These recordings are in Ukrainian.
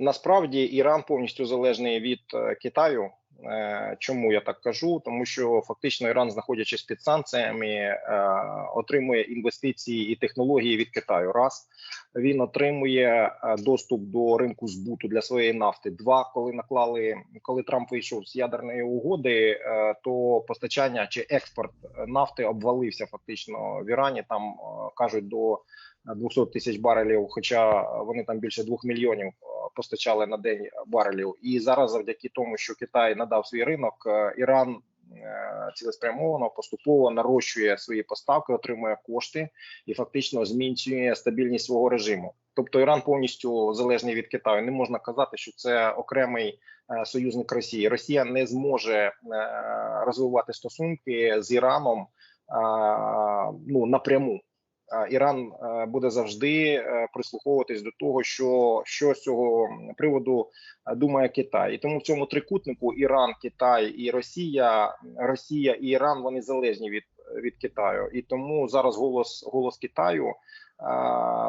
Насправді Іран повністю залежний від е, Китаю. Е, Чому я так кажу? Тому що фактично Іран, знаходячись під санкціями, е, отримує інвестиції і технології від Китаю. Раз він отримує доступ до ринку збуту для своєї нафти. Два, коли наклали, коли Трамп вийшов з ядерної угоди, то постачання чи експорт нафти обвалився фактично в Ірані. Там кажуть до 200 тисяч барелів, хоча вони там більше 2 мільйонів е, постачали на день барелів. І зараз, завдяки тому, що Китай надав свій ринок, е, Іран е, цілеспрямовано поступово нарощує свої поставки, отримує кошти і фактично змінює стабільність свого режиму. Тобто Іран повністю залежний від Китаю. Не можна казати, що це окремий союзник Росії. Росія не зможе розвивати стосунки з Іраном ну напряму. А Іран е, буде завжди е, прислуховуватись до того, що, що з цього приводу е, думає Китай, і тому в цьому трикутнику Іран, Китай і Росія, Росія і Іран вони залежні від, від Китаю, і тому зараз голос голос Китаю е,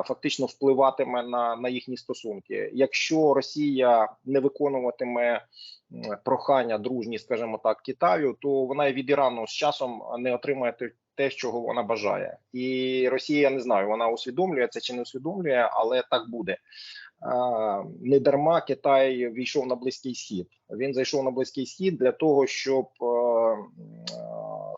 фактично впливатиме на, на їхні стосунки. Якщо Росія не виконуватиме прохання дружні, скажімо так, Китаю, то вона і від Ірану з часом не отримає те- чого вона бажає, і Росія не знаю, вона усвідомлює це чи не усвідомлює, але так буде. Не дарма Китай війшов на близький схід. Він зайшов на близький схід для того, щоб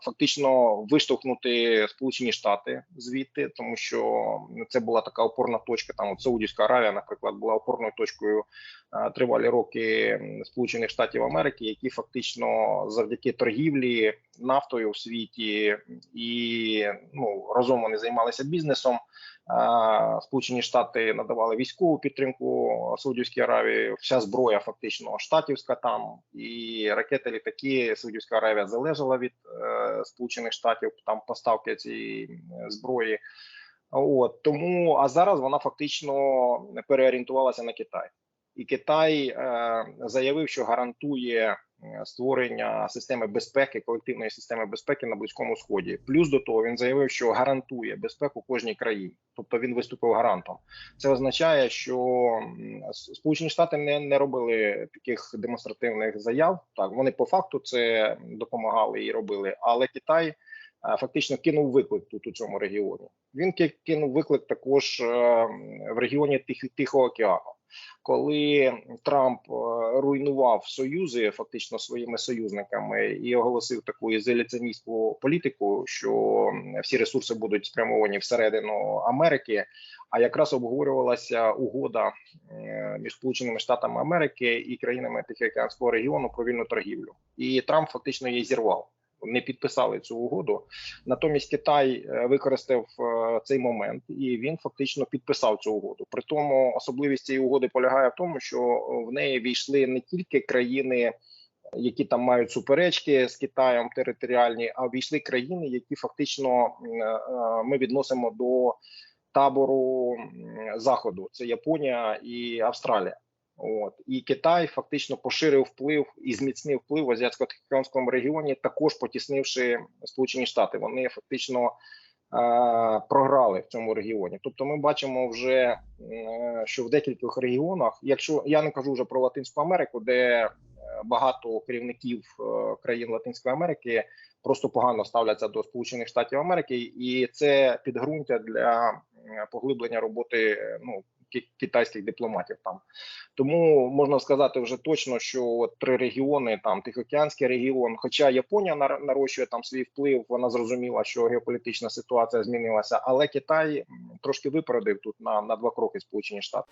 фактично виштовхнути Сполучені Штати звідти, тому що це була така опорна точка. Там от Саудівська Аравія, наприклад, була опорною точкою е, тривалі роки Сполучених Штатів Америки, які фактично завдяки торгівлі нафтою в світі і ну разом вони займалися бізнесом. Сполучені Штати надавали військову підтримку Саудівській Аравії. Вся зброя фактично штатівська там і ракети, літаки. Саудівська Аравія залежала від е, Сполучених Штатів там поставки цієї зброї. От тому, а зараз вона фактично переорієнтувалася на Китай, і Китай е, заявив, що гарантує створення системи безпеки, колективної системи безпеки на близькому сході. Плюс до того він заявив, що гарантує безпеку кожній країні, тобто він виступив гарантом. Це означає, що Сполучені Штати не, не робили таких демонстративних заяв. Так вони по факту це допомагали і робили, але Китай. е, Фактично кинув виклик тут у цьому регіоні. Він кинув виклик також е, в регіоні Тих, Тихого океану коли Трамп е, руйнував союзи фактично своїми союзниками і оголосив таку ізоляціоністську політику, що всі ресурси будуть спрямовані всередину Америки. А якраз обговорювалася угода е, між Сполученими Штатами Америки і країнами Тихоокеанського регіону про вільну торгівлю, і Трамп фактично її зірвав. Не підписали цю угоду. Натомість Китай е, використав е, цей момент і він фактично підписав цю угоду. При тому особливість цієї угоди полягає в тому, що в неї війшли не тільки країни, які там мають суперечки з Китаєм територіальні, а війшли країни, які фактично е, ми відносимо до табору заходу. Це Японія і Австралія. От і Китай фактично поширив вплив і зміцнив вплив в азіатсько-тихоокеанському регіоні, також потіснивши Сполучені Штати. Вони фактично е, програли в цьому регіоні. Тобто, ми бачимо вже е, що в декількох регіонах, якщо я не кажу вже про Латинську Америку, де е, багато керівників країн Латинської Америки просто погано ставляться до Сполучених Штатів Америки, і це підґрунтя для поглиблення роботи ну китайських дипломатів там. Тому можна сказати вже точно, що три регіони, там Тихоокеанський регіон, хоча Японія нар- нарощує там свій вплив, вона зрозуміла, що геополітична ситуація змінилася, але Китай трошки випередив тут на, на два кроки Сполучені Штати.